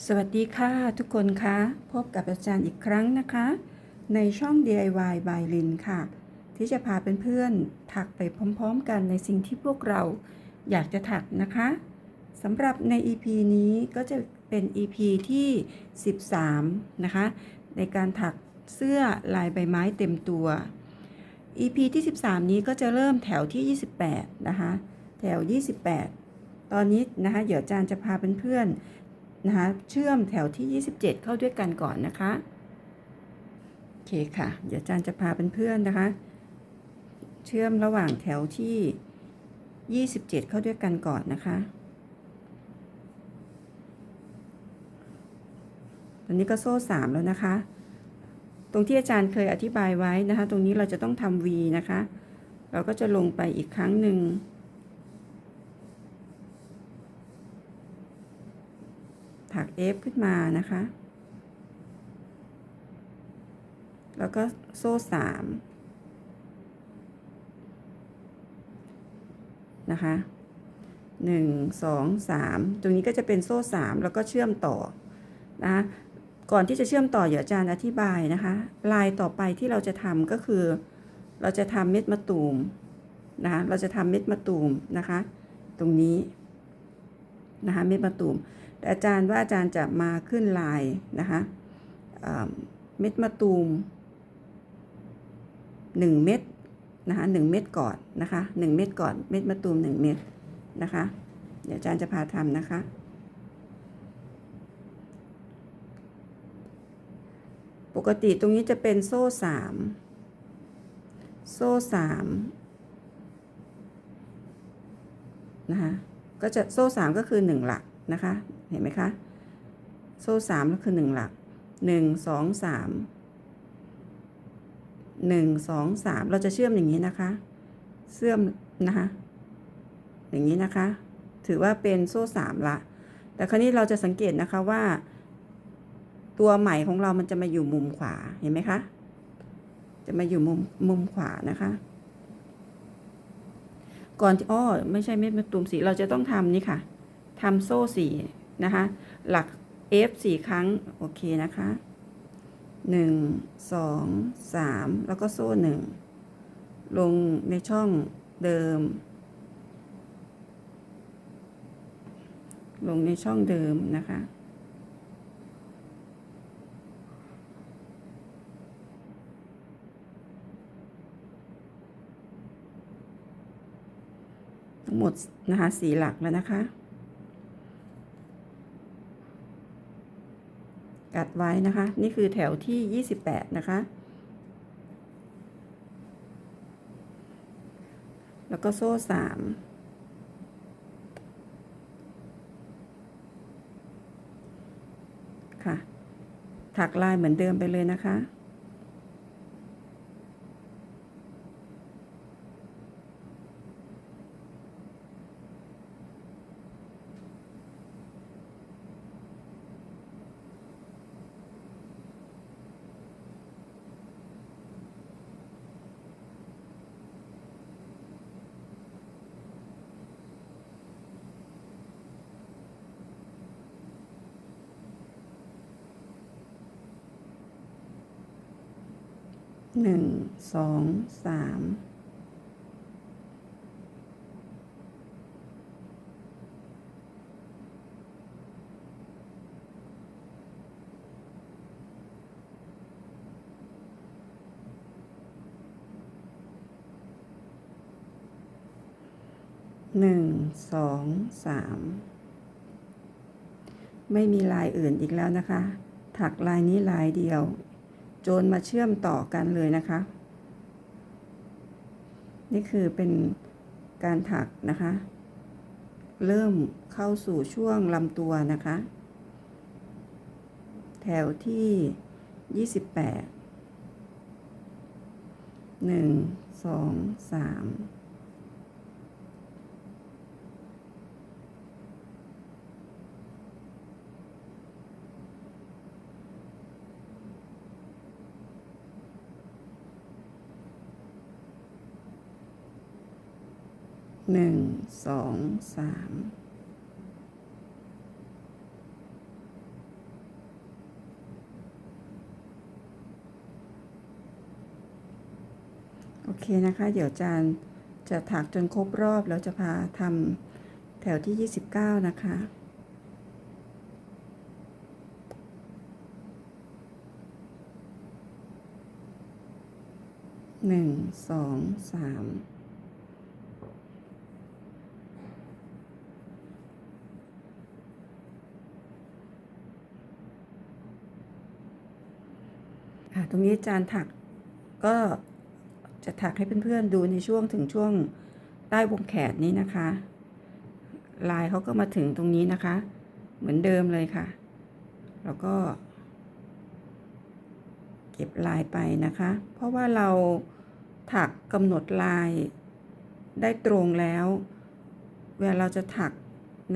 สวัสดีค่ะทุกคนคะพบกับอาจารย์อีกครั้งนะคะ ในช่อง DIY by Lin ค่ะ ที่จะพาเพื่อนๆถักไปพร้อมๆ กันในสิ่งที่พวกเราอยากจะถักนะคะสำหรับใน EP นี้ก็จะเป็น EP ที่ 13 นะคะ ในการถักเสื้อลายใบไม้เต็มตัว EP ที่ 13 นี้ก็จะเริ่มแถวที่ 28 นะคะ แถว 28 ตอนนี้นะคะเดี๋ยวอาจารย์จะพาเพื่อนๆ นะคะเชื่อมแถวที่ 27 เข้าด้วยกันก่อนนะคะ โอเคค่ะ เดี๋ยวอาจารย์จะพาเพื่อนๆนะคะ เชื่อมระหว่างแถวที่ 27 เข้าด้วยกันก่อนนะคะตอนนี้ก็โซ่ 3 แล้วนะคะ ตรงที่อาจารย์เคยอธิบายไว้นะคะ ตรงนี้เราจะต้องทำ V นะคะ เราก็จะลงไปอีกครั้งหนึ่ง ถัก F ขึ้นมานะคะ แล้วก็โซ่สามนะคะหนึ่งสองสามตรงนี้ก็จะเป็นโซ่สามแล้วก็เชื่อมต่อนะะก่อนที่จะเชื่อมต่อเดี๋ยวอาจารย์อธิบายนะคะ ลายต่อไปที่เราจะทำก็คือ เราจะทำเม็ดมะตูมนะคะเราจะทำเม็ดมะตูมนะคะ ตรงนี้นะคะเม็ดมะตูม อาจารย์ว่าอาจารย์จะมาขึ้นลายนะคะเม็ดมะตูมหนึ่งเม็ดนะคะหนึ่งเม็ดก่อนนะคะหนึ่งเม็ดก่อนเม็ดมะตูมหนึ่งเม็ดนะคะ เดี๋ยวอาจารย์จะพาทำนะคะปกติตรงนี้จะเป็นโซ่สามโซ่สามนะคะก็จะโซ่สามก็คือหนึ่งหลักนะคะ เห็นไหมคะ โซ่สามก็คือหนึ่งหลักหนึ่งสองสามหนึ่งสองสามเราจะเชื่อมอย่างนี้นะคะเชื่อมนะคะอย่างนี้นะคะ ถือว่าเป็นโซ่สามละ แต่คราวนี้เราจะสังเกตนะคะว่า ตัวใหม่ของเรามันจะมาอยู่มุมขวาเห็นไหมคะจะมาอยู่มุมมุมขวานะคะ ก่อนที่อ้อไม่ใช่เม็ดมะตูมสีเราจะต้องทำนี่ค่ะทำโซ่สี่ นะคะ หลัก F สี่ครั้ง โอเคนะคะหนึ่งสองสามแล้วก็โซ่หนึ่งลงในช่องเดิม ลงในช่องเดิมนะคะทั้งหมดนะคะสีหลักแล้วนะคะ กัดไว้นะคะ นี่คือแถวที่ 28 นะคะ แล้วก็โซ่สามค่ะ ถักลายเหมือนเดิมไปเลยนะคะ หนึ่งสองสามหนึ่งสองสามไม่มีลายอื่นอีกแล้วนะคะ ถักลายนี้ลายเดียว จนมาเชื่อมต่อกันเลยนะคะ นี่คือเป็นการถักนะคะ เริ่มเข้าสู่ช่วงลำตัวนะคะ แถวที่ 28 1 2 3 หนึ่งสองสามโอเคนะคะ เดี๋ยวจานจะถักจนครบรอบแล้วจะพาทำแถวที่ 29 นะคะหนึ่งสองสาม ตรงนี้อาจารย์ถักก็จะถักให้เพื่อนๆดูในช่วงถึงช่วงใต้วงแขนนี้นะคะ ลายเขาก็มาถึงตรงนี้นะคะ เหมือนเดิมเลยค่ะ แล้วก็ เก็บลายไปนะคะ เพราะว่าเราถักกำหนดลายได้ตรงแล้ว เวลาเราจะถัก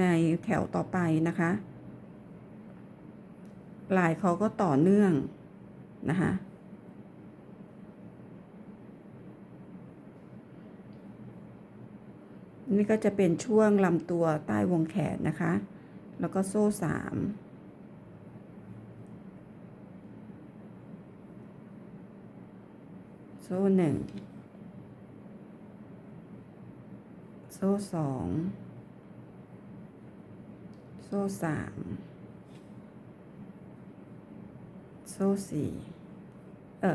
ในแถวต่อไปนะคะ ลายเขาก็ต่อเนื่อง นะคะนี่ก็จะเป็นช่วงลำตัวใต้วงแขนนะคะ แล้วก็โซ่สามโซ่หนึ่งโซ่สองโซ่สามโซ่สี่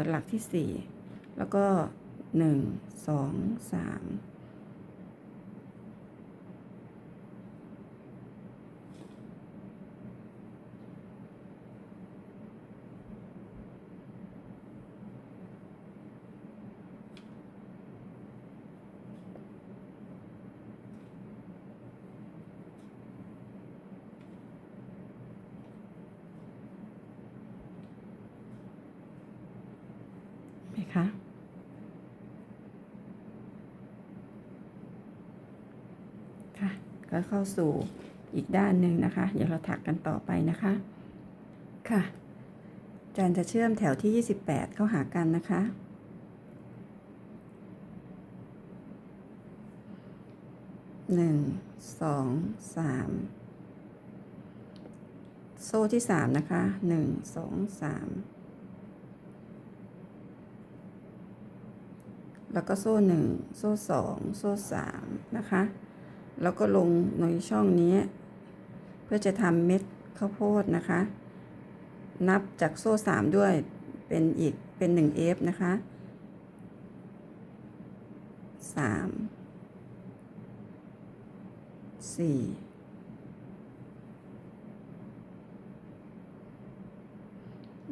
หลักที่ 4 แล้วก็ 1 2 3 นะคะ ค่ะ ก็เข้าสู่อีกด้านหนึ่งนะคะ เดี๋ยวเราถักกันต่อไปนะคะ ค่ะจานจะเชื่อมแถวที่ 28 เข้าหากันนะคะ หนึ่ง สอง สาม โซ่ที่สามนะคะ หนึ่ง สอง สาม แล้วก็โซ่หนึ่งโซ่สองโซ่สามนะคะ แล้วก็ลงในช่องนี้ เพื่อจะทำเม็ดข้าวโพดนะคะ นับจากโซ่สามด้วยเป็นอีกเป็นหนึ่งเอฟนะคะสามสี่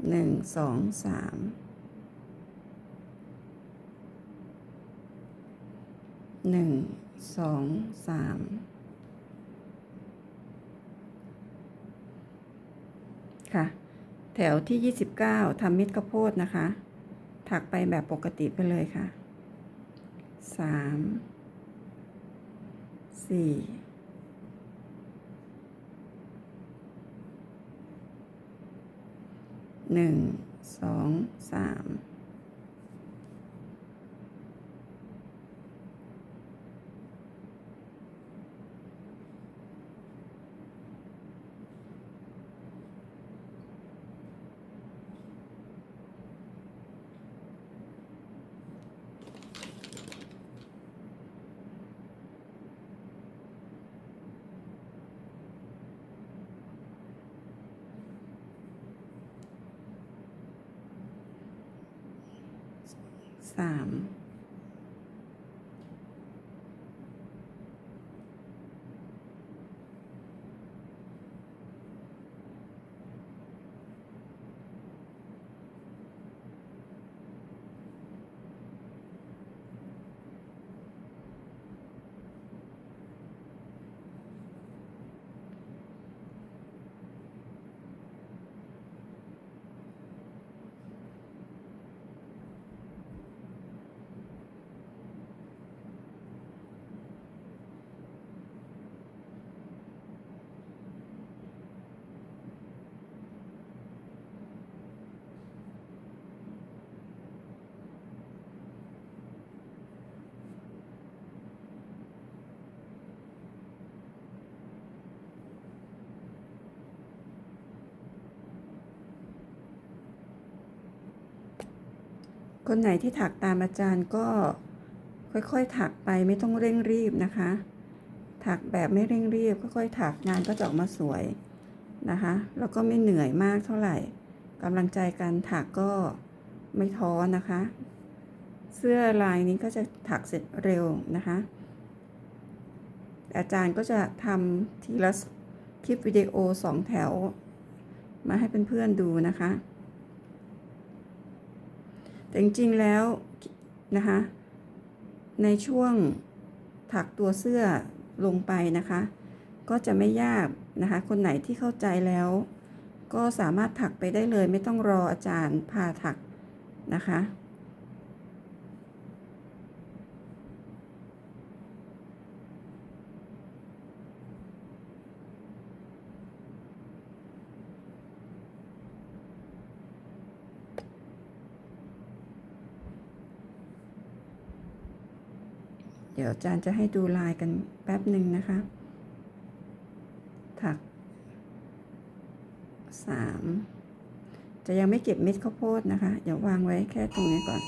หนึ่งสองสาม หนึ่งสองสามค่ะ แถวที่ 29ทำม็ดข้าวโพดนะคะ ถักไปแบบปกติไปเลยค่ะสามสี่หนึ่งสองสาม 3 คนไหนที่ถักตามอาจารย์ก็ค่อยๆ ถักไปไม่ต้องเร่งรีบนะคะ ถักแบบไม่เร่งรีบค่อยๆ ถักงานก็จะออกมาสวยนะคะ แล้วก็ไม่เหนื่อยมากเท่าไหร่กำลังใจการถักก็ไม่ท้อนะคะ เสื้อลายนี้ก็จะถักเสร็จเร็วนะคะ อาจารย์ก็จะทำทีละคลิปวิดีโอสองแถว มาให้เพื่อนๆดูนะคะ แต่จริงๆแล้วนะคะในช่วงถักตัวเสื้อลงไปนะคะ ก็จะไม่ยากนะคะ คนไหนที่เข้าใจแล้ว ก็สามารถถักไปได้เลยไม่ต้องรออาจารย์พาถักนะคะ เดี๋ยวอาจารย์จะให้ดูลายกันแป๊บหนึ่งนะคะ ถักสามจะยังไม่เก็บเม็ดข้าวโพดนะคะ เดี๋ยววางไว้แค่ตรงนี้ก่อน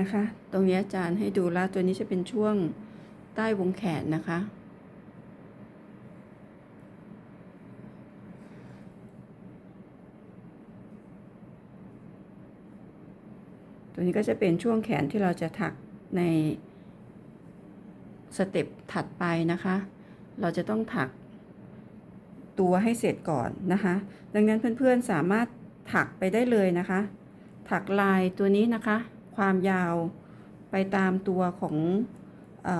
นะคะ ตรงนี้อาจารย์ให้ดูล้วตัวนี้จะเป็นช่วงใต้วงแขนนะคะ ตัวนี้ก็จะเป็นช่วงแขนที่เราจะถักในสเต็ปถัดไปนะคะ เราจะต้องถักตัวให้เสร็จก่อนนะคะ ดังนั้นเพื่อนๆสามารถถักไปได้เลยนะคะ ถักลายตัวนี้นะคะ ความยาวไปตามตัวของเอ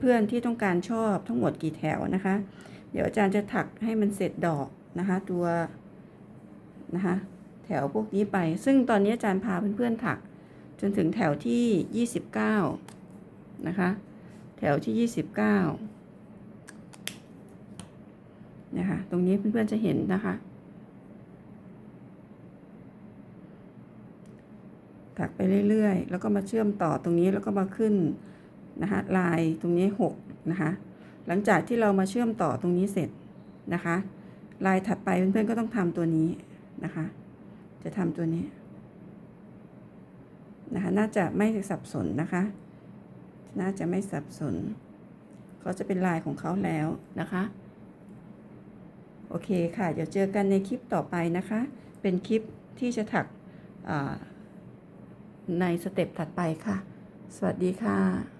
เพื่อนๆที่ต้องการชอบทั้งหมดกี่แถวนะคะ เดี๋ยวอาจารย์จะถักให้มันเสร็จดอกนะคะตัวนะคะแถวพวกนี้ไป ซึ่งตอนนี้อาจารย์พาเพื่อนๆถักจนถึงแถวที่ 29 นะคะ แถวที่ 29 นะคะ ตรงนี้เพื่อนๆจะเห็นนะคะ ถักไปเรื่อยๆ แล้วก็มาเชื่อมต่อตรงนี้แล้วก็มาขึ้นนะคะลายตรงนี้6นะคะหลังจากที่เรามาเชื่อมต่อตรงนี้เสร็จนะคะ ลายถัดไปเพื่อนๆก็ต้องทำตัวนี้นะคะ จะทำตัวนี้นะคะน่าจะไม่สับสนนะคะ น่าจะไม่สับสนเขาจะเป็นลายของเขาแล้วนะคะ โอเคค่ะ เดี๋ยวเจอกันในคลิปต่อไปนะคะ เป็นคลิปที่จะถักอ่า ในสเต็ปถัดไปค่ะ สวัสดีค่ะ